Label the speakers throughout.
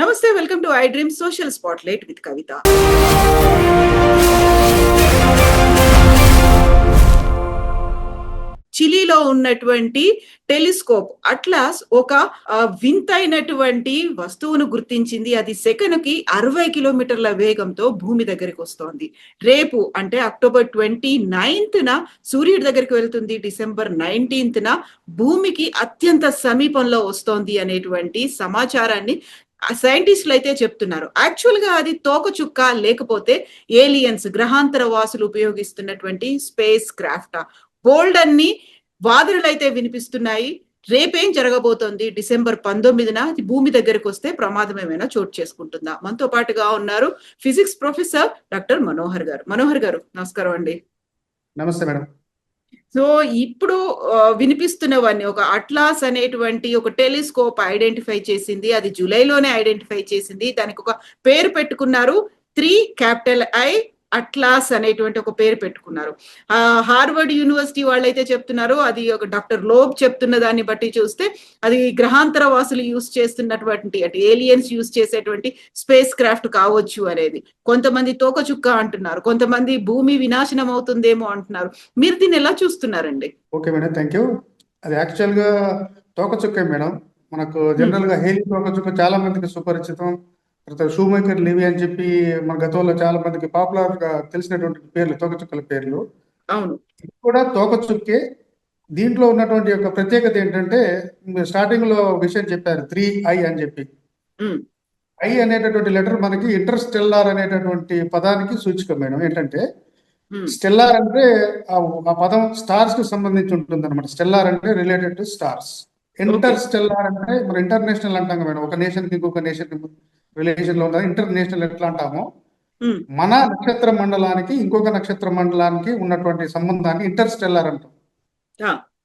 Speaker 1: నమస్తే welcome to I dream social spotlight with Kavitha. చిలీలో ఉన్నటువంటి telescope atlas ఒక వింతైనటువంటి వస్తువును గుర్తించింది. అది సెకనుకి అరవై కిలోమీటర్ల వేగంతో భూమి దగ్గరికి వస్తోంది. రేపు అంటే అక్టోబర్ ట్వంటీ నైన్త్న సూర్యుడి దగ్గరికి వెళ్తుంది. డిసెంబర్ నైన్టీన్త్న భూమికి అత్యంత సమీపంలో వస్తోంది అనేటువంటి సమాచారాన్ని సైంటిస్టులు అయితే చెప్తున్నారు. యాక్చువల్గా అది తోకచుక్క లేకపోతే ఏలియన్స్ గ్రహాంతర వాసులు ఉపయోగిస్తున్నటువంటి స్పేస్ క్రాఫ్ట్ బోల్డ్ అన్ని వాదనలు అయితే వినిపిస్తున్నాయి. రేపేం జరగబోతోంది? డిసెంబర్ పంతొమ్మిదిన అది భూమి దగ్గరకు వస్తే ప్రమాదం ఏమైనా చోటు చేసుకుంటుందా? మనతో పాటుగా ఉన్నారు ఫిజిక్స్ ప్రొఫెసర్ డాక్టర్ మనోహర్ గారు. మనోహర్ గారు నమస్కారం అండి.
Speaker 2: నమస్తే మేడం.
Speaker 1: సో ఇప్పుడు వినిపిస్తున్నవన్నీ ఒక అట్లాస్ అనేటువంటి ఒక టెలిస్కోప్ ఐడెంటిఫై చేసింది అది జూలైలోనే ఐడెంటిఫై చేసింది దానికి ఒక పేరు పెట్టుకున్నారు త్రీ క్యాపిటల్ ఐ అట్లాస్ అనేటువంటి ఒక పేరు పెట్టుకున్నారు. ఆ హార్వర్డ్ యూనివర్సిటీ వాళ్ళైతే చెప్తున్నారు అది ఒక డాక్టర్ లోబ్ చెప్తున్న దాన్ని బట్టి చూస్తే అది గ్రహాంతర వాసులు యూస్ చేస్తున్నటువంటి అంటే ఏలియన్స్ యూస్ చేసేటువంటి స్పేస్ క్రాఫ్ట్ కావచ్చు అనేది. కొంతమంది తోకచుక్క అంటున్నారు కొంతమంది భూమి వినాశనం అవుతుందేమో అంటున్నారు. మీరు దీన్ని ఎలా చూస్తున్నారండి?
Speaker 2: Okay madam thank you. అది యాక్చువల్గా తోకచుక్కే మేడం. మనకు జనరల్గా హేలీ తోకచుక్క చాలా మందికి సుపరిచితం. తర్వాత షూమేకర్ లివి అని చెప్పి మన గతంలో చాలా మందికి పాపులర్గా తెలిసినటువంటి పేర్లు తోకచుక్కల పేర్లు.
Speaker 1: అవును.
Speaker 2: కూడా తోకచుక్కే దీంట్లో ఉన్నటువంటి యొక్క ప్రత్యేకత ఏంటంటే స్టార్టింగ్లో విషయం చెప్పారు త్రీ ఐ అని చెప్పి. ఐ అనేటటువంటి లెటర్ మనకి ఇంటర్స్టెల్లార్ అనేటటువంటి పదానికి సూచిక మేడం. ఏంటంటే స్టెల్లార్ అంటే ఆ ఆ పదం స్టార్స్కి సంబంధించి ఉంటుంది అనమాట స్టెల్లార్ అంటే related to stars interstellar అంటే మనం ఇంటర్నేషనల్ అంటాం కదా మేడం. ఒక నేషన్కి ఇంకొక నేషన్ రిలేషన్లో ఉన్నది ఇంటర్నేషనల్ ఎట్లా అంటామో?
Speaker 1: ఉమ్,
Speaker 2: మన నక్షత్ర మండలానికి ఇంకొక నక్షత్ర మండలానికి ఉన్నటువంటి సంబంధాన్ని ఇంటర్ స్టెల్లార్ అంటాం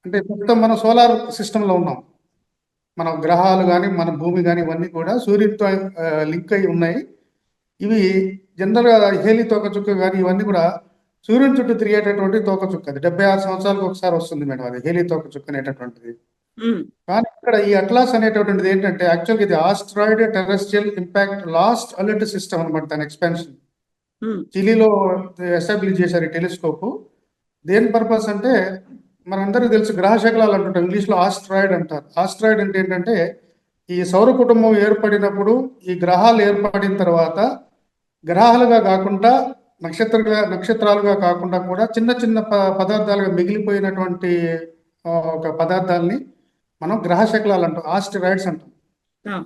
Speaker 2: అంటే ప్రస్తుతం మనం సోలార్ సిస్టమ్లో ఉన్నాం. మన గ్రహాలు కానీ మన భూమి కానీ ఇవన్నీ కూడా సూర్యుడితో లింక్ అయి ఉన్నాయి. ఇవి జనరల్గా హేలి తోకచుక్క కానీ ఇవన్నీ కూడా సూర్యుని చుట్టూ తిరిగేటటువంటి తోకచుక్క అది. డెబ్బై ఆరు సంవత్సరాలకు ఒకసారి వస్తుంది మేడం అది హేలి తోకచుక్క అనేటటువంటిది. కానీ ఇక్కడ ఈ అట్లాస్ అనేటటువంటిది ఏంటంటే యాక్చువల్గా ఇది asteroid terrestrial impact last alert system అనమాట దాని ఎక్స్పాన్షన్ చిలీలో ఎస్టాబ్లిష్ చేశారు ఈ టెలిస్కోప్ దేని పర్పస్ అంటే మనందరికీ తెలుసు గ్రహ శకలాలు అంటుంటాం ఇంగ్లీష్లో ఆస్ట్రాయిడ్ అంటారు. ఆస్ట్రాయిడ్ అంటే ఏంటంటే ఈ సౌర కుటుంబం ఏర్పడినప్పుడు ఈ గ్రహాలు ఏర్పడిన తర్వాత గ్రహాలుగా కాకుండా నక్షత్ర నక్షత్రాలుగా కాకుండా కూడా చిన్న చిన్న ప- పదార్థాలుగా మిగిలిపోయినటువంటి ఒక పదార్థాలని మనం గ్రహ శకలాలు అంటాం ఆస్ట్రాయిడ్స్ అంటాం.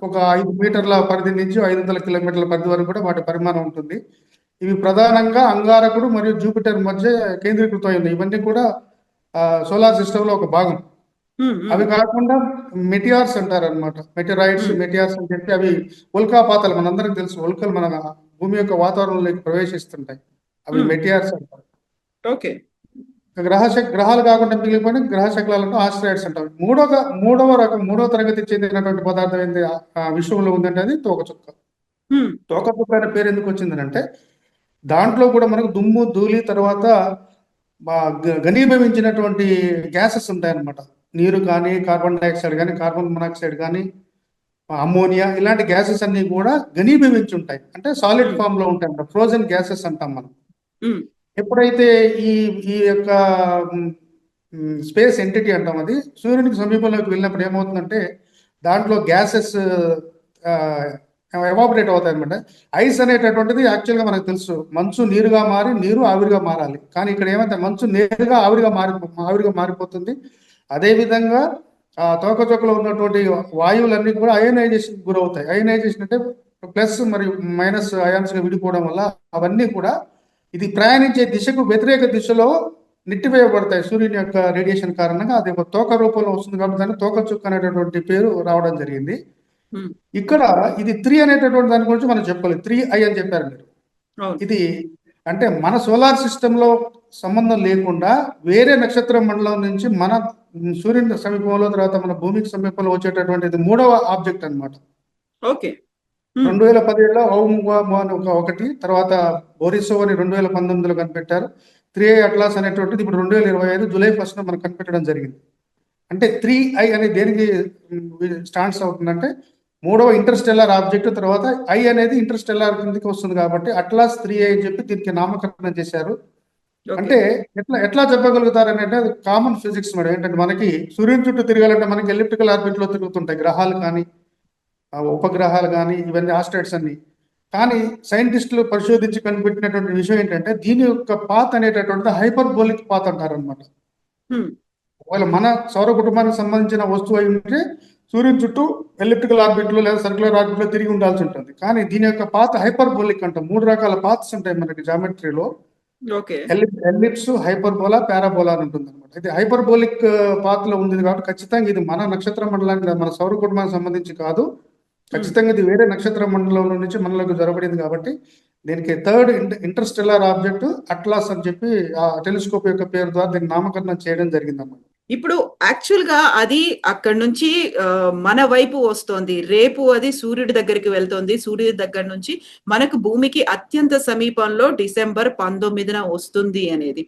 Speaker 2: ఒక ఐదు మీటర్ల పరిధి నుంచి ఐదు వందల కిలోమీటర్ల పరిధి వరకు కూడా వాటి పరిమాణం ఉంటుంది. ఇవి ప్రధానంగా అంగారకుడు మరియు జూపిటర్ మధ్య కేంద్రీకృతమై ఉన్నాయి. ఇవన్నీ కూడా సోలార్ సిస్టమ్లో ఒక భాగం. అవి కాకుండా మెటియార్స్ అంటారు అనమాట మెటిరాయిడ్స్. మెటియార్స్ అని చెప్పి అవి ఉల్కాపాతాలు మనందరికీ తెలుసు. ఉల్కలు మన భూమి యొక్క వాతావరణంలోకి ప్రవేశిస్తుంటాయి. అవి. మెటియార్స్ అంటారు.
Speaker 1: ఓకే.
Speaker 2: గ్రహ శక్- గ్రహాలు కాకుండా మిగిలిపోయిన గ్రహ శకలాలను ఆస్ట్రాయిడ్స్ అంటారు మూడవ మూడవ రకం మూడవ తరగతి చెందినటువంటి పదార్థం ఆ విశ్వంలో ఉందంటే అది తోకచుక్క తోకచుక్క అనే పేరు ఎందుకు వచ్చిందంటే దాంట్లో కూడా మనకు దుమ్ము ధూళి తర్వాత ఘనీభవించినటువంటి గ్యాసెస్ ఉంటాయన్నమాట. నీరు కానీ కార్బన్ డైఆక్సైడ్ కానీ కార్బన్ మొనాక్సైడ్ కానీ అమ్మోనియా ఇలాంటి గ్యాసెస్ అన్ని కూడా ఘనీభవించి ఉంటాయి. అంటే సాలిడ్ ఫామ్లో ఉంటాయి అన్నమాట ఫ్రోజన్ గ్యాసెస్ అంటాం మనం. ఎప్పుడైతే ఈ ఈ యొక్క స్పేస్ ఎంటిటీ అంటాం అది సూర్యునికి సమీపంలోకి వెళ్ళినప్పుడు ఏమవుతుందంటే దాంట్లో గ్యాసెస్ ఎవాపరేట్ అవుతాయి అనమాట ఐస్ అనేటటువంటిది యాక్చువల్గా మనకు తెలుసు. మంచు నీరుగా మారి నీరు ఆవిరిగా మారాలి. కానీ ఇక్కడ ఏమైతే మంచు నేరుగా ఆవిరిగా మారి ఆవిరిగా మారిపోతుంది. అదేవిధంగా ఆ తోకచొక్కలో ఉన్నటువంటి వాయువులన్నీ కూడా అయోనైజేషన్కి గురవుతాయి. అయోనైజేషన్ అంటే ప్లస్ మరియు మైనస్ అయాన్స్గా విడిపోవడం వల్ల అవన్నీ కూడా ఇది ప్రయాణించే దిశకు వ్యతిరేక దిశలో నెట్టివేయబడతాయి. సూర్యుని యొక్క రేడియేషన్ కారణంగా అది ఒక తోక రూపంలో వస్తుంది కాబట్టి దాన్ని తోక చుక్క అనేటటువంటి పేరు రావడం జరిగింది. ఇక్కడ ఇది త్రీ అనేటటువంటి దాని గురించి మనం చెప్పాలి. త్రీ ఐ అని చెప్పారు మీరు. ఇది అంటే మన సోలార్ సిస్టమ్లో సంబంధం లేకుండా వేరే నక్షత్ర మండలం నుంచి మన సూర్యుని సమీపంలో తర్వాత మన భూమికి సమీపంలో వచ్చేటటువంటిది మూడవ ఆబ్జెక్ట్ అన్నమాట.
Speaker 1: ఓకే.
Speaker 2: రెండు వేల పదిహేడులో ఓముగాము అని ఒక ఒకటి తర్వాత బోరిసోవ్ అని రెండు వేల పంతొమ్మిదిలో కనిపెట్టారు. త్రీ ఐ అట్లాస్ అనేటువంటిది ఇప్పుడు రెండు వేల ఇరవై ఐదు జూలై ఫస్ట్ మనకు కనిపెట్టడం జరిగింది. అంటే త్రీ ఐ అనేది దేనికి స్టాండ్స్ అవుతుందంటే మూడవ ఇంటర్స్టెల్లార్ ఆబ్జెక్ట్ తర్వాత ఐ అనేది ఇంటర్స్టెల్లార్ కిందకి వస్తుంది కాబట్టి అట్లాస్ త్రీ అని చెప్పి దీనికి నామకరణం చేశారు. అంటే ఎట్లా ఎట్లా చెప్పగలుగుతారని అంటే అది కామన్ ఫిజిక్స్ మేడం. ఏంటంటే మనకి సూర్యుని చుట్టూ తిరగాలంటే మనకి ఎలిప్టికల్ ఆర్బిట్లో తిరుగుతుంటాయి గ్రహాలు కానీ ఉపగ్రహాలు కానీ ఇవన్నీ ఆస్ట్రాయిడ్స్ అన్ని. కానీ సైంటిస్టులు పరిశోధించి కనిపెట్టినటువంటి విషయం ఏంటంటే దీని యొక్క పాత్ అనేటటువంటి హైపర్బోలిక్ పాత్ అంటారు అనమాట. ఒకవేళ మన సౌర కుటుంబానికి సంబంధించిన వస్తువు అయి ఉంటే సూర్యుని చుట్టూ ఎలిప్టికల్ ఆర్బిట్లో లేదా సర్క్యులర్ ఆర్బిట్లో తిరిగి ఉండాల్సి ఉంటుంది. కానీ దీని యొక్క పాత్ హైపర్బోలిక్ అంటాం. మూడు రకాల పాత్స్ ఉంటాయి మనకి జామెట్రీలో. ఎలిప్స్ హైపర్బోలా పారాబోలా అని ఉంటుంది అనమాట ఇది హైపర్బోలిక్ పాత్లో ఉంది కాబట్టి ఖచ్చితంగా ఇది మన నక్షత్ర మండలానికి మన సౌర కుటుంబానికి సంబంధించి కాదు. ఖచ్చితంగా ఇది వేరే నక్షత్ర మండలంలో నుంచి మనలోకి జరగబడింది కాబట్టి దీనికి థర్డ్ ఇంటర్స్టెల్లార్ ఆబ్జెక్ట్ అట్లాస్ అని చెప్పి ఆ టెలిస్కోప్ యొక్క పేరు ద్వారా దీనికి నామకరణం చేయడం జరిగింది అన్నమాట
Speaker 1: ఇప్పుడు యాక్చువల్గా అది అక్కడ నుంచి మన వైపు వస్తోంది. రేపు అది సూర్యుడి దగ్గరికి వెళ్తోంది. సూర్యుడి దగ్గర నుంచి మనకు భూమికి అత్యంత సమీపంలో డిసెంబర్ పంతొమ్మిదిన వస్తుంది అనేది.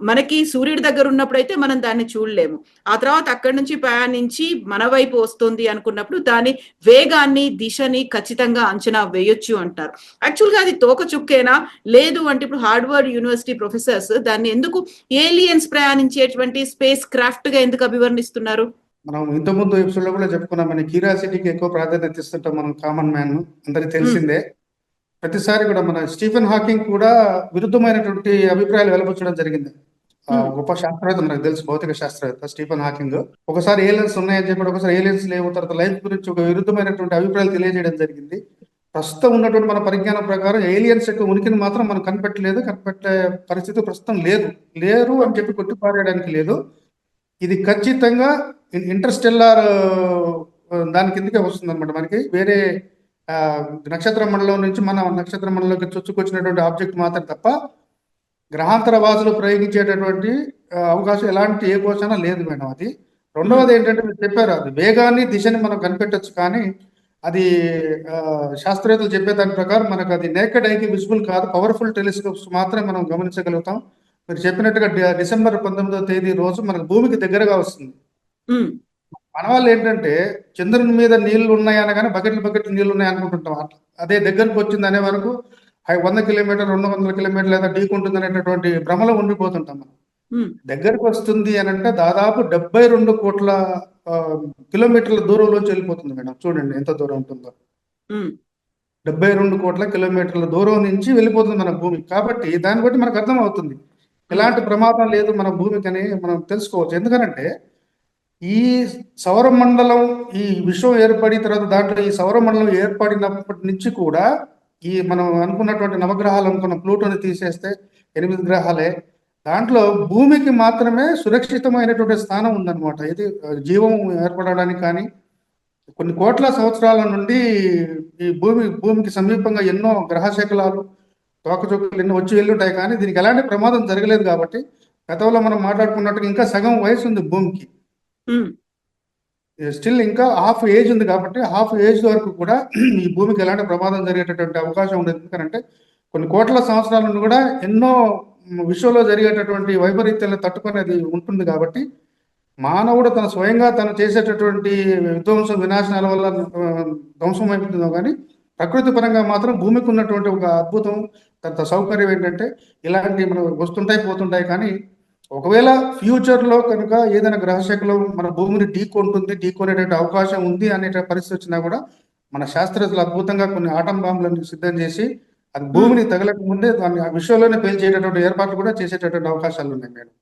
Speaker 1: మనకి సూర్యుడి దగ్గర ఉన్నప్పుడు అయితే మనం దాన్ని చూడలేము. ఆ తర్వాత అక్కడి నుంచి ప్రయాణించి మన వైపు వస్తుంది అనుకున్నప్పుడు దాని వేగాన్ని దిశని ఖచ్చితంగా అంచనా వేయొచ్చు అంటారు. యాక్చువల్గా అది తోక చుక్కేనా? లేదు అంటే ఇప్పుడు హార్డ్వర్డ్ యూనివర్సిటీ ప్రొఫెసర్స్ దాన్ని ఎందుకు ఏలియన్స్ ప్రయాణించేటువంటి స్పేస్ క్రాఫ్ట్గా ఎందుకు అభివర్ణిస్తున్నారు?
Speaker 2: మనం ఇంతకుముందు ఎపిసోడ్లో కూడా చెప్పుకున్నాం మన క్యూరియాసిటీకి ఎక్కువ ప్రాధాన్యత ఇస్తుంటాం మనం కామన్ మ్యాన్ అందరికి తెలిసిందే. ప్రతిసారి కూడా మన స్టీఫెన్ హాకింగ్ కూడా విరుద్ధమైనటువంటి అభిప్రాయాలు వెలబుచ్చడం జరిగింది. ఆ. గొప్ప శాస్త్రవేత్త మనకు తెలుసు భౌతిక శాస్త్రవేత్త స్టీఫెన్ హాకింగ్. ఒకసారి ఏలియన్స్ ఉన్నాయని చెప్పి ఒకసారి ఏలియన్స్ లేవు తర్వాత లైఫ్ గురించి ఒక విరుద్ధమైనటువంటి అభిప్రాయాలు తెలియజేయడం జరిగింది. ప్రస్తుతం ఉన్నటువంటి మన పరిజ్ఞానం ప్రకారం ఏలియన్స్ యొక్క ఉనికిని మాత్రం మనం కనిపెట్టలేదు కనిపెట్టే పరిస్థితి ప్రస్తుతం లేదు. లేరు అని చెప్పి కొట్టిపారేయడానికి లేదు. ఇది ఖచ్చితంగా ఇంటర్స్టెల్లార్ దాని కిందకే వస్తుంది అనమాట మనకి. వేరే నక్షత్ర మండలం నుంచి మన నక్షత్ర మండలంలోకి చొచ్చుకొచ్చినటువంటి ఆబ్జెక్ట్ మాత్రం తప్ప గ్రహాంతర వాసులు ప్రయోగించేటటువంటి అవకాశం ఎలాంటి ఏ కోసమైనా లేదు మేడం అది. రెండవది ఏంటంటే మీరు చెప్పారు అది వేగాన్ని దిశని మనం కనిపెట్టొచ్చు కానీ అది శాస్త్రవేత్తలు చెప్పే దాని ప్రకారం మనకు అది నేకెడ్ ఐకి విజిబుల్ కాదు. పవర్ఫుల్ టెలిస్కోప్స్ మాత్రమే మనం గమనించగలుగుతాం. మీరు చెప్పినట్టుగా డిసెంబర్ పంతొమ్మిదవ తేదీ రోజు మనకు భూమికి దగ్గరగా వస్తుంది. మన వాళ్ళు ఏంటంటే చంద్రుని మీద నీళ్ళు ఉన్నాయి అనగానే బకెట్లు బకెట్లు నీళ్ళు ఉన్నాయి అనుకుంటుంటాం. అట్లా అదే దగ్గరకు వచ్చింది అనే వరకు వంద కిలోమీటర్ రెండు వందల కిలోమీటర్లు లేదా ఢీకుంటుంది అనేటటువంటి భ్రమలో ఉండిపోతుంటాం మనం. దగ్గరకు వస్తుంది అని అంటే దాదాపు డెబ్బై రెండు కోట్ల కిలోమీటర్ల దూరంలోంచి వెళ్ళిపోతుంది మేడం. చూడండి ఎంత దూరం ఉంటుందో. డెబ్బై రెండు కోట్ల కిలోమీటర్ల దూరం నుంచి వెళ్ళిపోతుంది మన భూమి. కాబట్టి దాన్ని బట్టి మనకు అర్థం అవుతుంది ఎలాంటి ప్రమాదం లేదు మన భూమికి అని మనం తెలుసుకోవచ్చు. ఎందుకనంటే ఈ సౌర మండలం ఈ విశ్వం ఏర్పడిన తర్వాత దాంట్లో ఈ సౌర మండలం ఏర్పడినప్పటి నుంచి కూడా ఈ మనం అనుకున్నటువంటి నవగ్రహాలు అనుకున్న ప్లూటోని తీసేస్తే ఎనిమిది గ్రహాలే. దాంట్లో భూమికి మాత్రమే సురక్షితమైనటువంటి స్థానం ఉందన్నమాట. ఇది జీవం ఏర్పడడానికి కానీ కొన్ని కోట్ల సంవత్సరాల నుండి ఈ భూమి భూమికి సమీపంగా ఎన్నో గ్రహ శకలాలు తోకచుక్కలు ఎన్నో వచ్చి వెళ్ళుంటాయి. కానీ దీనికి ఎలాంటి ప్రమాదం జరగలేదు కాబట్టి గతంలో మనం మాట్లాడుకున్నట్టుగా ఇంకా సగం వయసు ఉంది భూమికి.
Speaker 1: Hmm.
Speaker 2: Eh, స్టిల్ ఇంకా హాఫ్ ఏజ్ ఉంది కాబట్టి హాఫ్ ఏజ్ వరకు కూడా ఈ భూమికి ఎలాంటి ప్రమాదం జరిగేటటువంటి అవకాశం ఉండదు. ఎందుకంటే కొన్ని కోట్ల సంవత్సరాల నుండి కూడా ఎన్నో విశ్వంలో జరిగేటటువంటి వైపరీత్యాలను తట్టుకునేది ఉంటుంది కాబట్టి మానవుడు తన స్వయంగా తను చేసేటటువంటి విధ్వంసం వినాశనాల వల్ల ధ్వంసం అయిపోతుందో కానీ ప్రకృతి పరంగా మాత్రం భూమికి ఉన్నటువంటి ఒక అద్భుతం తన సౌకర్యం ఏంటంటే ఇలాంటి మనం వస్తుంటాయి పోతుంటాయి కానీ ఒకవేళ ఫ్యూచర్లో కనుక ఏదైనా గ్రహశాఖలో మన భూమిని ఢీకొంటుంది ఢీకొనేటువంటి అవకాశం ఉంది అనే పరిస్థితి వచ్చినా కూడా మన శాస్త్రజ్ఞులు అద్భుతంగా కొన్ని ఆటం బాంబులను సిద్ధం చేసి అది భూమిని తగలక ముందే దాన్ని ఆ విశ్వంలోనే పేల్చేటటువంటి ఏర్పాట్లు కూడా చేసేటటువంటి అవకాశాలు ఉన్నాయి మేడం.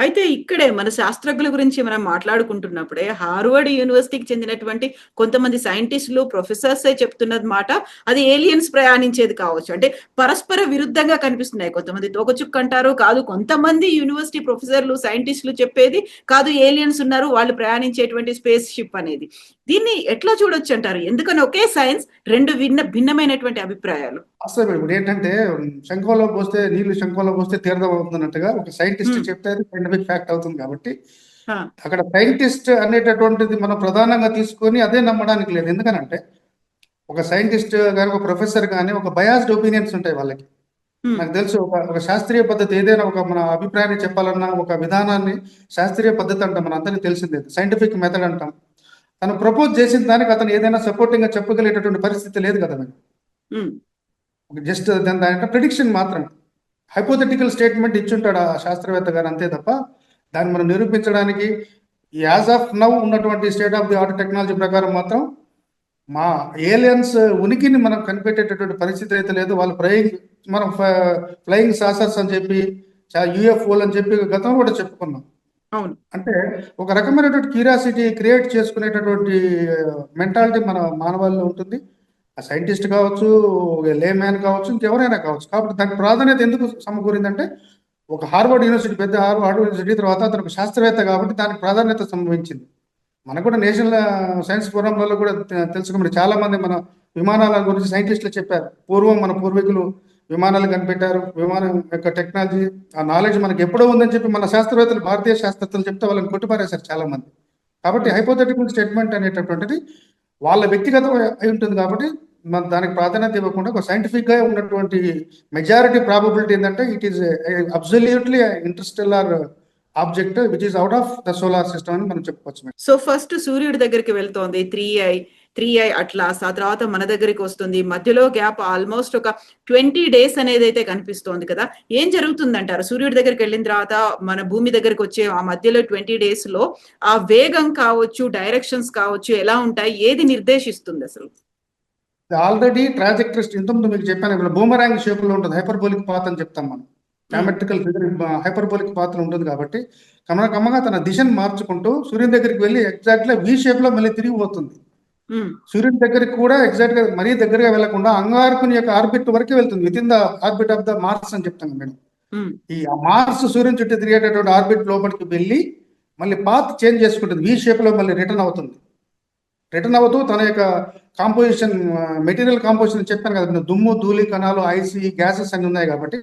Speaker 1: అయితే ఇక్కడే మన శాస్త్రజ్ఞుల గురించి మనం మాట్లాడుకుంటున్నప్పుడే హార్వర్డ్ యూనివర్సిటీకి చెందినటువంటి కొంతమంది సైంటిస్టులు ప్రొఫెసర్స్ చెప్తున్నది మాట అది ఏలియన్స్ ప్రయాణించేది కావచ్చు. అంటే పరస్పర విరుద్ధంగా కనిపిస్తున్నాయి కొంతమంది. తోకచుక్క అంటారు కాదు. కొంతమంది యూనివర్సిటీ ప్రొఫెసర్లు సైంటిస్టులు చెప్పేది కాదు. ఏలియన్స్ ఉన్నారు. వాళ్ళు ప్రయాణించేటువంటి స్పేస్ షిప్ అనేది. దీన్ని ఎట్లా చూడొచ్చు అంటారు ఎందుకని ఒకే సైన్స్ రెండు భిన్న భిన్నమైనటువంటి అభిప్రాయాలు.
Speaker 2: అసలు ఇప్పుడు ఏంటంటే శంఖంలో పోస్తే నీళ్ళు శంఖంలో పోస్తే తీర్థం అవుతున్నట్టుగా ఒక సైంటిస్ట్. చెప్తే సైంటిఫిక్ ఫ్యాక్ట్ అవుతుంది కాబట్టి అక్కడ సైంటిస్ట్ అనేటటువంటిది మనం ప్రధానంగా తీసుకొని అదే నమ్మడానికి లేదు. ఎందుకనంటే ఒక సైంటిస్ట్ కానీ ఒక ప్రొఫెసర్ కానీ ఒక బయాస్డ్ ఒపీనియన్స్ ఉంటాయి వాళ్ళకి. నాకు తెలుసు ఒక ఒక శాస్త్రీయ పద్ధతి ఏదైనా ఒక మన అభిప్రాయాన్ని చెప్పాలన్నా ఒక విధానాన్ని శాస్త్రీయ పద్ధతి అంటాం మన అందరికీ తెలిసిందే. సైంటిఫిక్ మెథడ్ అంటాం. తను ప్రపోజ్ చేసిన దానికి అతను ఏదైనా సపోర్టింగ్గా చెప్పగలిగేటటువంటి పరిస్థితి లేదు కదా మేడం జస్ట్ దాని ప్రిడిక్షన్ మాత్రం. హైపోథెటికల్ స్టేట్మెంట్ ఇచ్చుంటాడు ఆ శాస్త్రవేత్త గారు అంతే తప్ప దాన్ని మనం నిరూపించడానికి యాజ్ ఆఫ్ నవ్ ఉన్నటువంటి state of the art technology ప్రకారం మాత్రం మా ఏలియన్స్ ఉనికిని మనం కనిపెట్టేటటువంటి పరిస్థితి అయితే లేదు. వాళ్ళు ఫ్లయింగ్ మనం ఫ్లయింగ్ సాసర్స్ అని చెప్పి యూఎఫ్ఓలు అని చెప్పి గతంలో కూడా చెప్పుకున్నాం.
Speaker 1: అవును.
Speaker 2: అంటే ఒక రకమైనటువంటి క్యూరియాసిటీ క్రియేట్ చేసుకునేటటువంటి మెంటాలిటీ మన మానవాళిలో ఉంటుంది. ఆ సైంటిస్ట్ కావచ్చు లే మ్యాన్ కావచ్చు ఇంకెవరైనా కావచ్చు. కాబట్టి దానికి ప్రాధాన్యత ఎందుకు సమకూరిందంటే ఒక హార్వర్డ్ యూనివర్సిటీ పెద్ద హార్వర్డ్ యూనివర్సిటీ తర్వాత అతను ఒక శాస్త్రవేత్త కాబట్టి దానికి ప్రాధాన్యత సంభవించింది. మనకు కూడా నేషనల్ సైన్స్ ఫోరంలలో కూడా తెలుసుకోమని చాలా మంది మన విమానాల గురించి సైంటిస్టులు చెప్పారు. పూర్వం మన పూర్వీకులు విమానాలు కనిపెట్టారు. విమానం యొక్క టెక్నాలజీ ఆ నాలెడ్జ్ మనకి ఎప్పుడో ఉందని చెప్పి మన శాస్త్రవేత్తలు భారతీయ శాస్త్రవేత్తలు చెప్తే వాళ్ళని కొట్టిపారేశారు చాలా మంది కాబట్టి హైపోథెటికల్ స్టేట్మెంట్ అనేటటువంటిది వాళ్ళ వ్యక్తిగతం అయి ఉంటుంది కాబట్టి మన దానికి ప్రాధాన్యత ఇవ్వకుండా ఒక సైంటిఫిక్గా ఉన్నటువంటి మెజారిటీ ప్రాబబిలిటీ ఏంటంటే it is absolutely interstellar object which is out of the solar system అని మనం చెప్పుకోవచ్చు.
Speaker 1: సో ఫస్ట్ సూర్యుడి దగ్గరికి వెళ్తోంది three I three I ATLAS ఆ తర్వాత మన దగ్గరికి వస్తుంది. మధ్యలో గ్యాప్ ఆల్మోస్ట్ ఒక ట్వంటీ డేస్ అనేది అయితే కనిపిస్తోంది కదా. ఏం జరుగుతుందంటారు? సూర్యుడి దగ్గరికి వెళ్ళిన తర్వాత మన భూమి దగ్గరికి వచ్చే ఆ మధ్యలో ట్వంటీ డేస్లో ఆ వేగం కావచ్చు డైరెక్షన్స్ కావచ్చు ఎలా ఉంటాయి? ఏది నిర్దేశిస్తుంది అసలు?
Speaker 2: ఆల్రెడీ ట్రాజెక్టరీ ఇంతకుముందు మీకు చెప్పాను ఇక్కడ బూమరాంగ్ షేప్లో ఉంటుంది. హైపర్బోలిక్ పాత్ అని చెప్తాం మనం. జామెట్రికల్ ఫిగర్ హైపర్బోలిక్ పాత్ర ఉంటుంది కాబట్టి కమనకమ్మగా తన దిశను మార్చుకుంటూ సూర్యుని దగ్గరికి వెళ్ళి ఎగ్జాక్ట్గా వి షేప్లో మళ్ళీ తిరిగి పోతుంది. సూర్యుని దగ్గరికి కూడా ఎగ్జాక్ట్గా మరీ దగ్గరగా వెళ్ళకుండా అంగారకుని యొక్క ఆర్బిట్ వరకే వెళ్తుంది. With in the orbit of the Mars అని చెప్తాం మేడం.
Speaker 1: ఉమ్,
Speaker 2: ఈ మార్స్ సూర్యుని చుట్టూ తిరిగేటటువంటి ఆర్బిట్ లోపలికి వెళ్ళి మళ్ళీ పాత్ చేంజ్ చేసుకుంటుంది. వి షేప్లో మళ్ళీ రిటర్న్ అవుతుంది. రిటర్న్ అవుతూ తన యొక్క కాంపోజిషన్ మెటీరియల్ కాంపోజిషన్ చెప్పాను కదా దుమ్ము ధూళి కణాలు ఐసి గ్యాసెస్ అన్ని ఉన్నాయి కాబట్టి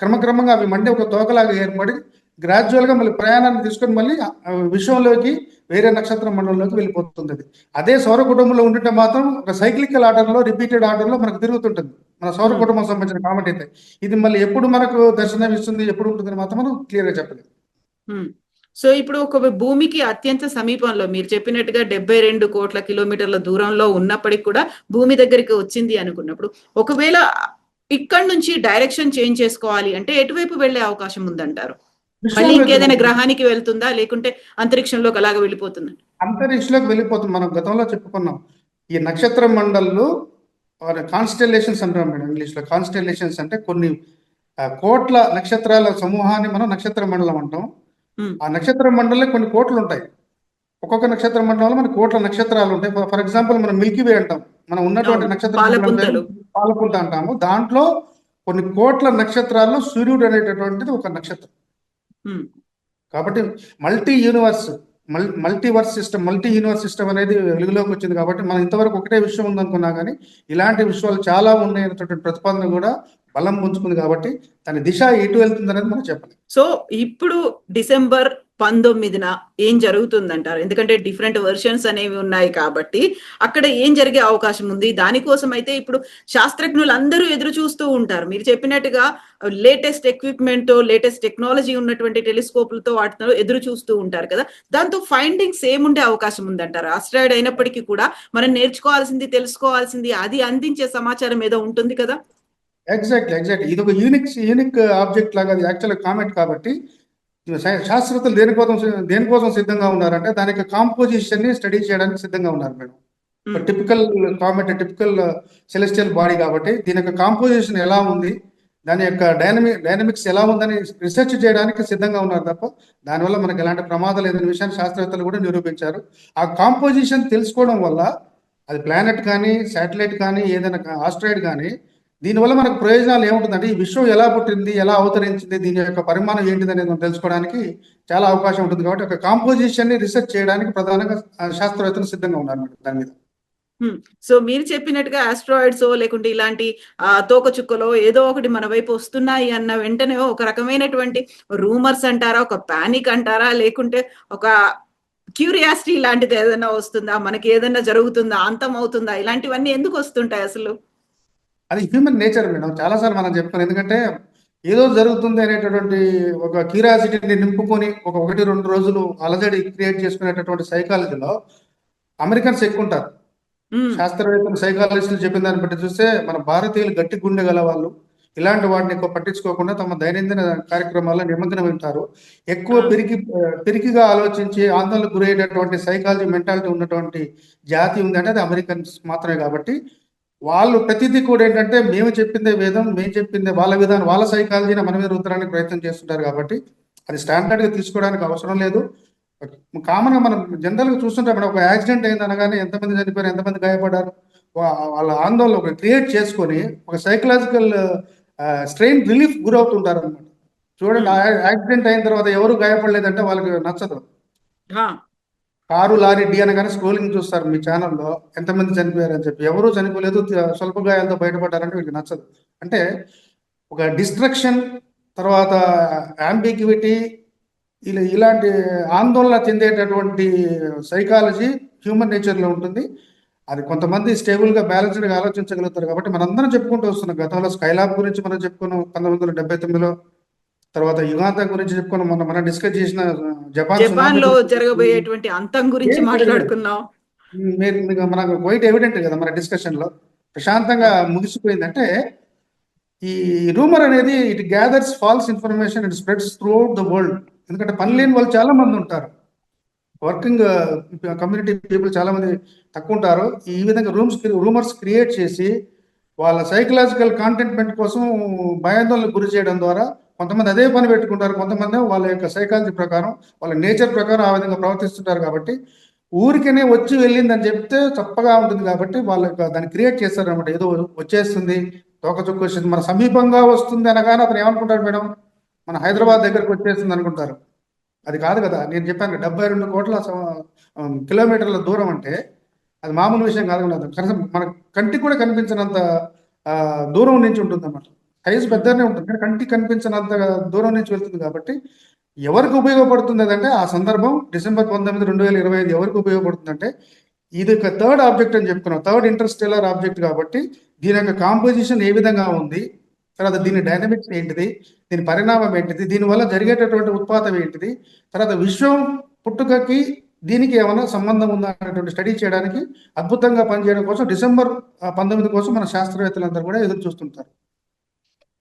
Speaker 2: క్రమక్రమంగా అవి మండి ఒక తోకలాగా ఏర్పడి గ్రాడ్యువల్గా మళ్ళీ ప్రయాణాన్ని తీసుకొని మళ్ళీ విశ్వంలోకి వేరే నక్షత్ర మండలంలోకి వెళ్ళిపోతుంది అది అదే సౌర కుటుంబంలో ఉంటుంటే మాత్రం ఒక సైక్లికల్ ఆర్డర్లో రిపీటెడ్ ఆర్డర్లో మనకు తిరుగుతుంటుంది. మన సౌర
Speaker 1: Hmm.
Speaker 2: కుటుంబం సంబంధించిన కామెంట్ అయితే. ఇది మళ్ళీ ఎప్పుడు మనకు దర్శనం ఇస్తుంది ఎప్పుడు ఉంటుందని మాత్రం మనం క్లియర్గా చెప్పలేదు.
Speaker 1: సో ఇప్పుడు ఒక భూమికి అత్యంత సమీపంలో మీరు చెప్పినట్టుగా డెబ్బై రెండు కోట్ల కిలోమీటర్ల దూరంలో ఉన్నప్పటికి కూడా భూమి దగ్గరికి వచ్చింది అనుకున్నప్పుడు ఒకవేళ ఇక్కడ నుంచి డైరెక్షన్ చేంజ్ చేసుకోవాలి అంటే ఎటువైపు వెళ్ళే అవకాశం ఉందంటారు? మళ్ళీ ఇంకేదైనా గ్రహానికి వెళ్తుందా? లేకుంటే అంతరిక్షంలోకి అలాగ వెళ్ళిపోతుందా?
Speaker 2: అంతరిక్షంలోకి వెళ్ళిపోతుంది. మనం గతంలో చెప్పుకున్నాం. ఈ నక్షత్ర మండళ్ళు కాన్స్టెలేషన్స్ అంటాం మేడం ఇంగ్లీష్లో కాన్స్టెలేషన్స్ అంటే కొన్ని కోట్ల నక్షత్రాల సమూహాన్ని మనం నక్షత్ర మండలం అంటాం. ఆ నక్షత్ర మండలంలో కొన్ని కోట్లు ఉంటాయి. ఒక్కొక్క నక్షత్ర మండలంలో మనకి కోట్ల నక్షత్రాలు ఉంటాయి. ఫర్ ఎగ్జాంపుల్ మనం మిల్కీ వే అంటాం. మనం ఉన్నటువంటి నక్షత్ర పాలపుంత అంటాము. దాంట్లో కొన్ని కోట్ల నక్షత్రాల్లో సూర్యుడు అనేటటువంటిది ఒక నక్షత్రం. కాబట్టి multi universe mul multiverse system multi universe system అనేది వెలుగులోకి వచ్చింది కాబట్టి మనం ఇంతవరకు ఒకటే విషయం ఉందనుకున్నా కానీ ఇలాంటి విషయాలు చాలా ఉన్నాయనేటువంటి ప్రతిపాదన కూడా బలం పుంజుకుంది కాబట్టి దాని దిశ ఎటు వెళ్తుంది అనేది మనం చెప్పాలి.
Speaker 1: సో ఇప్పుడు డిసెంబర్ పంతొమ్మిదిన ఏం జరుగుతుందంటారు? ఎందుకంటే డిఫరెంట్ వెర్షన్స్ అనేవి ఉన్నాయి కాబట్టి అక్కడ ఏం జరిగే అవకాశం ఉంది? దానికోసం అయితే ఇప్పుడు శాస్త్రజ్ఞులు అందరూ ఎదురు చూస్తూ ఉంటారు. మీరు చెప్పినట్టుగా లేటెస్ట్ ఎక్విప్మెంట్ లేటెస్ట్ టెక్నాలజీ ఉన్నటువంటి టెలిస్కోప్లతో వాటితో ఎదురు చూస్తూ ఉంటారు కదా? దాంతో ఫైండింగ్స్ ఏముండే అవకాశం ఉందంటారు? ఆస్ట్రాయిడ్ అయినప్పటికీ కూడా మనం నేర్చుకోవాల్సింది తెలుసుకోవాల్సింది అది అందించే సమాచారం ఏదో ఉంటుంది కదా?
Speaker 2: ఎగ్జాక్ట్లీ ఎగ్జాక్ట్లీ ఇది ఒక యూనిక్ యూనిక్ ఆబ్జెక్ట్ లాగా అది యాక్చువల్ కామెంట్ కాబట్టి శాస్త్రవేత్తలు దేనికోసం దేనికోసం సిద్ధంగా ఉన్నారంటే దాని యొక్క కాంపోజిషన్ని స్టడీ చేయడానికి సిద్ధంగా ఉన్నారు madam. Typical comet typical celestial body కాబట్టి దీని యొక్క కాంపోజిషన్ ఎలా ఉంది దాని యొక్క డైనమిక్ డైనమిక్స్ ఎలా ఉందని రీసెర్చ్ చేయడానికి సిద్ధంగా ఉన్నారు తప్ప దానివల్ల మనకి ఎలాంటి ప్రమాదం లేదనే విషయాన్ని శాస్త్రవేత్తలు కూడా నిరూపించారు. ఆ కాంపోజిషన్ తెలుసుకోవడం వల్ల అది ప్లానెట్ కానీ శాటిలైట్ కానీ ఏదైనా ఆస్ట్రాయిడ్ కానీ దీనివల్ల మనకు ప్రయోజనాలు ఏముంటుందంటే ఈ విశ్వం ఎలా పుట్టింది ఎలా అవతరించింది దీని యొక్క పరిమాణం ఏంటిది అనేది మనం తెలుసుకోవడానికి చాలా అవకాశం ఉంటుంది కాబట్టి ఒక కాంపోజిషన్ని రీసెర్చ్ చేయడానికి ప్రధానంగా శాస్త్రవేత్తలు సిద్ధంగా ఉన్నారు దాని మీద.
Speaker 1: సో మీరు చెప్పినట్టుగా ఆస్ట్రాయిడ్స్ లేకుంటే ఇలాంటి ఆ, తోకచుక్కలో ఏదో ఒకటి మన వైపు వస్తున్నాయి అన్న వెంటనే ఒక రకమైనటువంటి రూమర్స్ అంటారా ఒక పానిక్ అంటారా లేకుంటే ఒక క్యూరియాసిటీ లాంటిది ఏదైనా వస్తుందా? మనకి ఏదైనా జరుగుతుందా? అంతం అవుతుందా? ఇలాంటివన్నీ ఎందుకు వస్తుంటాయి అసలు?
Speaker 2: అది హ్యూమన్ నేచర్ మేడం. చాలాసార్లు మనం చెప్పుకోను ఎందుకంటే ఏదో జరుగుతుంది అనేటటువంటి ఒక క్యూరియాసిటీని నింపుకొని ఒక ఒకటి రెండు రోజులు అలజడి క్రియేట్ చేసుకునేటటువంటి సైకాలజీలో అమెరికన్స్ ఎక్కువ ఉంటారు శాస్త్రవేత్తలు సైకాలజిస్టులు చెప్పిన దాన్ని బట్టి చూస్తే మన భారతీయులు గట్టి గుండె గల వాళ్ళు ఇలాంటి వాటిని ఎక్కువ పట్టించుకోకుండా తమ దైనందిన కార్యక్రమాల్లో నిమగ్నం ఉంటారు. ఎక్కువ పెరిగి పెరిగిగా ఆలోచించి ఆందోళనకు గురయ్యేటటువంటి సైకాలజీ మెంటాలిటీ ఉన్నటువంటి జాతి ఉందంటే అది అమెరికన్స్ మాత్రమే కాబట్టి వాళ్ళు ప్రతిదీ కూడా ఏంటంటే మేము చెప్పిందే వేదం మేము చెప్పిందే వాళ్ళ విధానం వాళ్ళ సైకాలజీని మన మీద రుద్దడానికి ప్రయత్నం చేస్తుంటారు కాబట్టి అది స్టాండర్డ్గా తీసుకోవడానికి అవసరం లేదు. కామన్గా మనం జనరల్గా చూస్తుంటాం మేడం ఒక యాక్సిడెంట్ అయింది అనగానే ఎంతమంది చనిపోయారు ఎంతమంది గాయపడ్డారు వా- వాళ్ళ ఆందోళన ఒక క్రియేట్ చేసుకొని ఒక సైకలాజికల్ స్ట్రెయిన్ రిలీఫ్ గురవుతుంటారు అనమాట చూడండి యాక్సిడెంట్ అయిన తర్వాత ఎవరు గాయపడలేదంటే వాళ్ళకి నచ్చదు. కారు లారీ డి అనగానే స్క్రోలింగ్ చూస్తారు మీ ఛానల్లో ఎంతమంది చనిపోయారు అని చెప్పి. ఎవరు చనిపోలేదు స్వల్ప గాయాలతో బయటపడ్డారంటే వీళ్ళకి నచ్చదు. అంటే ఒక డిస్ట్రక్షన్ తర్వాత అంబిగ్విటీ ఇలా ఇలాంటి ఆందోళన చెందేటటువంటి సైకాలజీ హ్యూమన్ నేచర్లో ఉంటుంది. అది కొంతమంది స్టేబుల్గా బ్యాలెన్స్డ్గా ఆలోచించగలుగుతారు కాబట్టి మనందరం చెప్పుకుంటూ వస్తున్నాం గతంలో స్కైలాబ్ గురించి మనం చెప్పుకున్నాం పంతొమ్మిది వందల డెబ్బై తొమ్మిదిలో తర్వాత యుగాంత గురించి చెప్పుకున్నాం మనం మనం డిస్కస్ చేసిన జపాన్ జపాన్లో
Speaker 1: జరగబోయేటువంటి అంతం గురించి మాట్లాడుకున్నాం.
Speaker 2: మీరు మీకు మనకు వైట్ ఎవిడెంట్ కదా మన డిస్కషన్లో ప్రశాంతంగా ముగిసిపోయిందంటే ఈ రూమర్ అనేది it gathers false information and spreads through the world ఎందుకంటే పని లేని వాళ్ళు చాలా మంది ఉంటారు. వర్కింగ్ కమ్యూనిటీ పీపుల్ చాలా మంది తక్కువ ఉంటారు. ఈ విధంగా రూమ్స్ రూమర్స్ క్రియేట్ చేసి వాళ్ళ సైకలాజికల్ కాంటెంట్మెంట్ కోసం భయాందోళనకు గురి చేయడం ద్వారా కొంతమంది అదే పని పెట్టుకుంటారు కొంతమంది వాళ్ళ యొక్క సైకాలజీ ప్రకారం వాళ్ళ నేచర్ ప్రకారం ఆ విధంగా ప్రవర్తిస్తుంటారు కాబట్టి ఊరికనే వచ్చి వెళ్ళిందని చెప్తే తప్పగా ఉంటుంది కాబట్టి వాళ్ళ యొక్క దాన్ని క్రియేట్ చేస్తారు అనమాట ఏదో వచ్చేస్తుంది తోకచుక్క వచ్చేసింది మన సమీపంగా వస్తుంది అనగానే అతను ఏమనుకుంటాడు మేడం? మన హైదరాబాద్ దగ్గరకు వచ్చేస్తుంది అనుకుంటారు. అది కాదు కదా నేను చెప్పాను డెబ్బై రెండు కోట్ల కిలోమీటర్ల దూరం అంటే అది మామూలు విషయం కాదు కనీసం మన కంటికి కూడా కనిపించినంత దూరం నుంచి ఉంటుంది అన్నమాట సైజ్ పెద్దనే ఉంటుంది. కానీ కంటికి కనిపించినంత దూరం నుంచి వెళ్తుంది కాబట్టి ఎవరికి ఉపయోగపడుతుంది అదంటే ఆ సందర్భం డిసెంబర్ పంతొమ్మిది రెండు వేల ఇరవై ఐదు ఎవరికి ఉపయోగపడుతుంది అంటే ఇది ఒక థర్డ్ ఆబ్జెక్ట్ అని చెప్పుకున్నాం. థర్డ్ ఇంటర్స్టెల్లర్ ఆబ్జెక్ట్ కాబట్టి దీని యొక్క కాంపోజిషన్ ఏ విధంగా ఉంది? తర్వాత దీని డైనమిక్స్ ఏంటిది? దీని పరిణామం ఏంటిది? దీనివల్ల జరిగేటటువంటి ఉత్పాతం ఏంటిది? తర్వాత విశ్వం పుట్టుకకి దీనికి ఏమైనా సంబంధం ఉందా అనేటువంటి స్టడీ చేయడానికి అద్భుతంగా పనిచేయడం కోసం డిసెంబర్ పంతొమ్మిది కోసం మన శాస్త్రవేత్తలందరూ కూడా ఎదురు చూస్తుంటారు.